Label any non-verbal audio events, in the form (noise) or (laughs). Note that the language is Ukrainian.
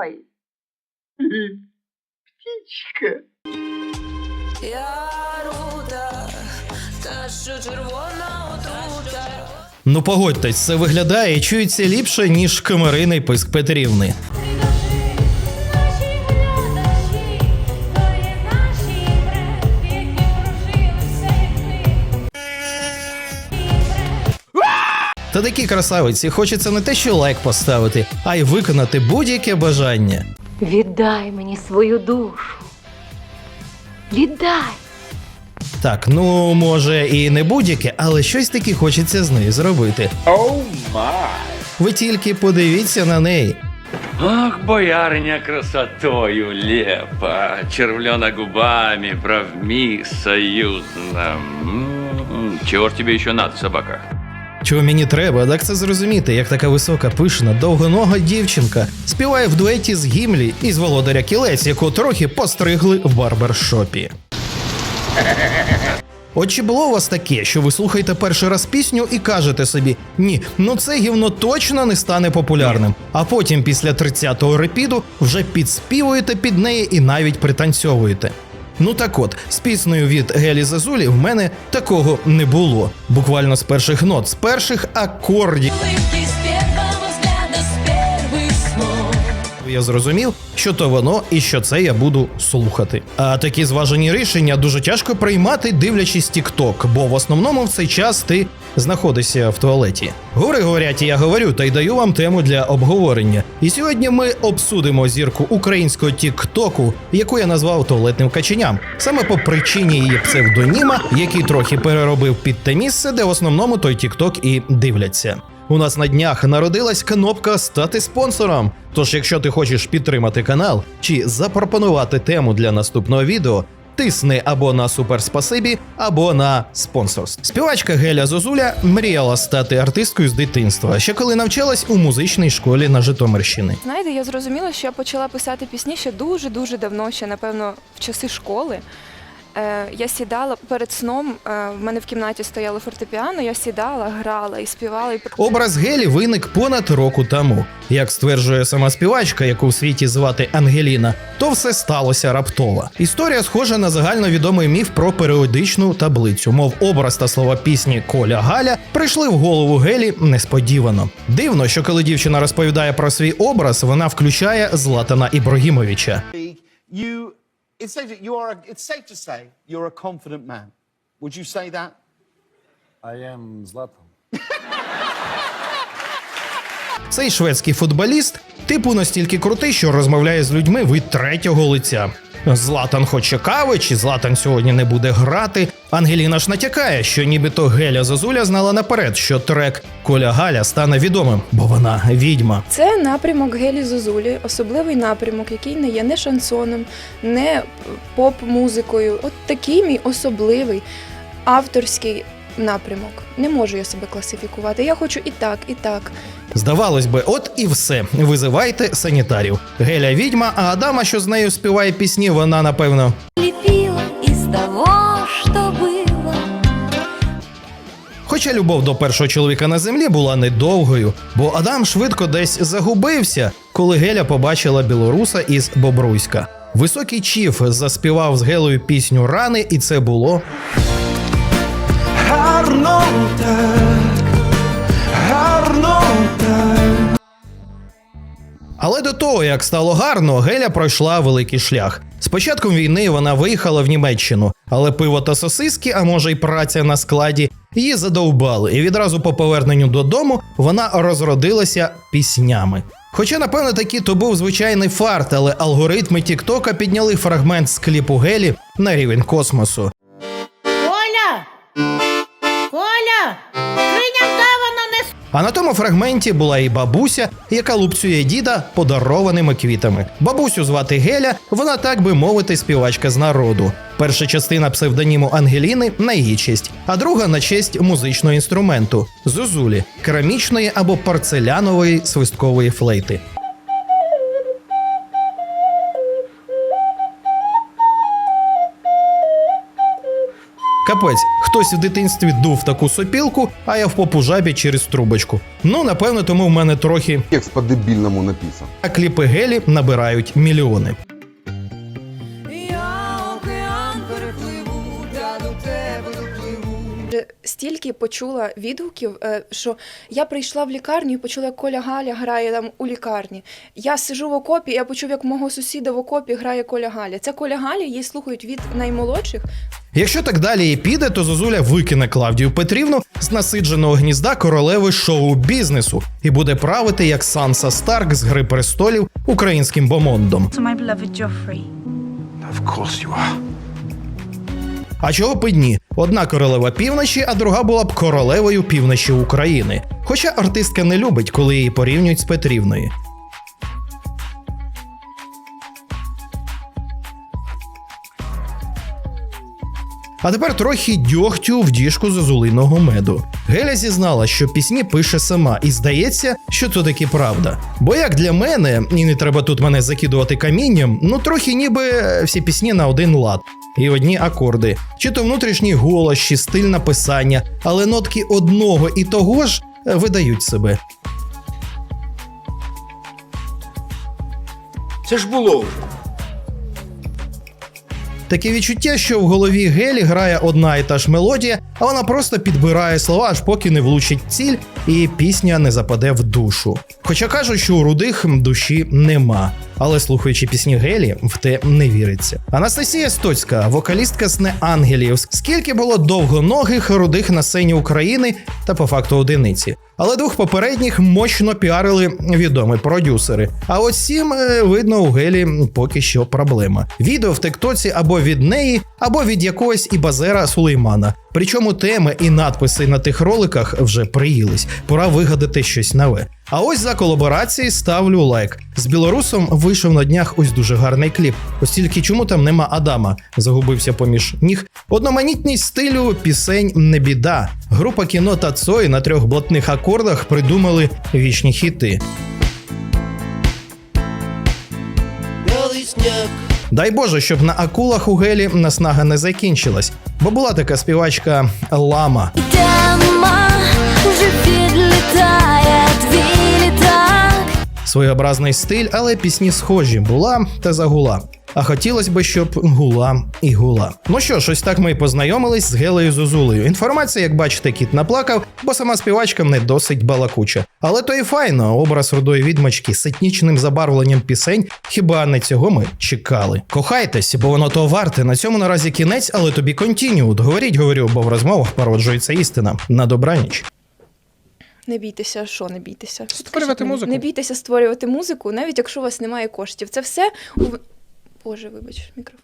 Ой. (laughs) Птічка. Я рута, та що червона отрута. Ну погодьтесь, це виглядає і чується ліпше, ніж камериний писк Петрівни. Та такі красавиці хочеться не те, що лайк поставити, а й виконати будь-яке бажання. Віддай мені свою душу. Віддай. Так, ну може і не будь-яке, але щось таки хочеться з нею зробити. Оу май. Ви тільки подивіться на неї. Ах, боярыня красотою лепа, червлена губами, бровми союзно. М, Чего ж тебе еще надо, собака? Чого мені треба, так це зрозуміти, як така висока, пишна, довгонога дівчинка співає в дуеті з Гімлі із володаря кілець, яку трохи постригли в барбершопі. От чи було у вас таке, що ви слухаєте перший раз пісню і кажете собі: ні, ну це гівно точно не стане популярним. А потім, після 30-го репіду, вже підспівуєте під неї і навіть пританцьовуєте. Ну так от, з піснею від Гелі Зазулі в мене такого не було. Буквально з перших нот, з перших акордів. Я зрозумів, що то воно і що це я буду слухати. А такі зважені рішення дуже тяжко приймати, дивлячись TikTok, бо в основному в цей час ти знаходишся в туалеті. Говори, говорять, я говорю, та й даю вам тему для обговорення. І сьогодні ми обсудимо зірку українського Тіктоку, яку я назвав туалетним каченям, саме по причині її псевдоніма, який трохи переробив під те місце, де в основному той Тікток і дивляться. У нас на днях народилась кнопка стати спонсором. Тож, якщо ти хочеш підтримати канал чи запропонувати тему для наступного відео, тисни або на суперспасибі, або на спонсорство. Співачка Геля Зозуля мріяла стати артисткою з дитинства, ще коли навчалась у музичній школі на Житомирщини. Знаєте, я зрозуміла, що я почала писати пісні ще дуже-дуже давно, ще напевно в часи школи. Е, я сідала перед сном, е, в мене в кімнаті стояло фортепіано, я сідала, грала і співала. І... Образ Гелі виник понад року тому. Як стверджує сама співачка, яку в світі звати Ангеліна, то все сталося раптово. Історія схожа на загальновідомий міф про періодичну таблицю. Мов образ та слова пісні Коля Галя прийшли в голову Гелі несподівано. Дивно, що коли дівчина розповідає про свій образ, вона включає Златана Ібрагімовича. you it's safe to, you are a, it's safe to say you're a confident man. Would you say that? I am Zlatan. (laughs) Цей шведський футболіст типу настільки крутий, що розмовляє з людьми від третього лиця. Златан хоче кави, чи Златан сьогодні не буде грати. Ангеліна ж натякає, що нібито Геля Зозуля знала наперед, що трек Коля Галя стане відомим, бо вона відьма. Це напрямок Гелі Зозулі, особливий напрямок, який не є не шансоном, не поп-музикою. От такий мій особливий авторський напрямок. Не можу я себе класифікувати. Я хочу і так, і так. Здавалось би, от і все. Визивайте санітарів. Геля відьма, а Адама, що з нею співає пісні, вона напевно Лепила из того, что было. Хоча любов до першого чоловіка на землі була недовгою, бо Адам швидко десь загубився, коли Геля побачила білоруса із Бобруйська. Високий Чіф заспівав з Гелою пісню Рани, і це було. Гарно так, гарно так. Але до того, як стало гарно, Геля пройшла великий шлях. З початком війни вона виїхала в Німеччину, але пиво та сосиски, а може й праця на складі, її задовбали, і відразу по поверненню додому вона розродилася піснями. Хоча, напевно, таки то був звичайний фарт, але алгоритми Тіктока підняли фрагмент з кліпу Гелі на рівень космосу. Коля! А на тому фрагменті була і бабуся, яка лупцює діда подарованими квітами. Бабусю звати Геля, вона так би мовити, співачка з народу. Перша частина псевдоніму Ангеліни на її честь, а друга на честь музичного інструменту зозулі, керамічної або порцелянової свисткової флейти. Капець, хтось в дитинстві дув таку сопілку, а я в попу жабі через трубочку. Ну, напевно, тому в мене трохи Текст по дебільному написан. а кліпи гелі набирають мільйони. Стільки почула відгуків, е, що я прийшла в лікарню і почула, як Коля Галя грає там у лікарні. Я сижу в окопі, я почув, як мого сусіда в окопі грає Коля Галя. Це Коля Галя, її слухають від наймолодших Якщо так далі і піде, то Зозуля викине Клавдію Петрівну з насидженого гнізда королеви шоу-бізнесу і буде правити як Санса Старк з Гри престолів українським бомондом. Of course you are. А чого б і ні? Одна королева півночі, а друга була б королевою півночі України. Хоча артистка не любить, коли її порівнюють з Петрівною. А тепер трохи дьогтю в діжку зозулиного меду. Геля зізнала, що пісні пише сама, і здається, що це таки правда. Бо як для мене, і не треба тут мене закидувати камінням, ну трохи ніби всі пісні на один лад. І одні акорди, чи то внутрішній голос, чи стиль написання, але нотки одного і того ж е, видають себе. Це ж було вже. Таке відчуття, що в голові Гелі грає одна і та ж мелодія, а вона просто підбирає слова, аж поки не влучить ціль, і пісня не западе в душу. Хоча кажуть, що у рудих душі нема. Але слухаючи пісні Гелі, в те не віриться. Анастасія Стоцька, вокалістка з Неангелів. Скільки було довгоногих рудих на сцені України та по факту одиниці. Але двох попередніх мощно піарили відомі продюсери. А от сім, е, видно, у Гелі поки що проблема. Відео в Тиктоці або від неї, або від якогось ібазера Сулеймана. Причому теми і надписи на тих роликах вже приїлись. Пора вигадати щось нове. А ось за колаборації ставлю лайк. З білорусом вийшов на днях ось дуже гарний кліп. Ось тільки чому там нема Адама, загубився поміж ніг. Одноманітність стилю пісень не біда. Група кіно та Цой на трьох блатних акордах придумали вічні хіти. Дай Боже, щоб на акулах у гелі наснага не закінчилась, бо була така співачка Лама. Твій літак. Своєобразний стиль, але пісні схожі була та загула. А хотілося б, щоб гула і гула. Ну що ж, ось так ми і познайомились з Гелею Зозулею. Інформація, як бачите, кіт наплакав, бо сама співачка не досить балакуча. Але то і файно, образ рудої відьмачки з етнічним забарвленням пісень. Хіба не цього ми чекали? Кохайтесь, бо воно то варте. На цьому наразі кінець, але тобі контініут. Говоріть, говорю, бо в розмовах породжується істина. На добраніч. Не бійтеся, що не бійтеся. Створювати Скажіть музику. Не бійтеся створювати музику, навіть якщо у вас немає коштів. Це все у Боже, вибач, мікрофон.